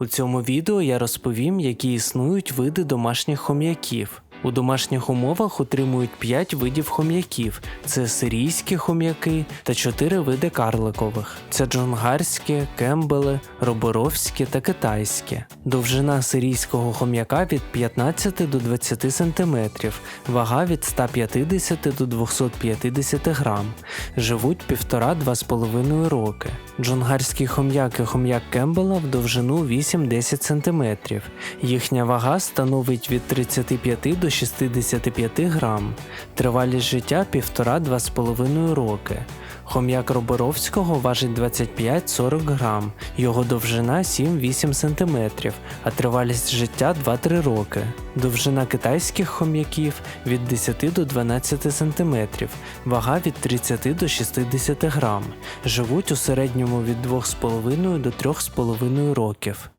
У цьому відео я розповім, які існують види домашніх хом'яків. У домашніх умовах утримують 5 видів хом'яків: це сирійські хом'яки та 4 види карликових: це джунгарські, кембели, роборовські та китайські. Довжина сирійського хом'яка від 15 до 20 см, вага від 150 до 250 грам. Живуть 1,5-2,5 роки. Джунгарський хом'як і хом'як Кембела в довжину 8-10 см. Їхня вага становить від 35 до 65 грам. Тривалість життя 1,5-2,5 роки. Хом'як Роборовського важить 25-40 грам, його довжина 7-8 см, а тривалість життя 2-3 роки. Довжина китайських хом'яків від 10 до 12 см, вага від 30 до 60 грам. Живуть у середньому від 2,5 до 3,5 років.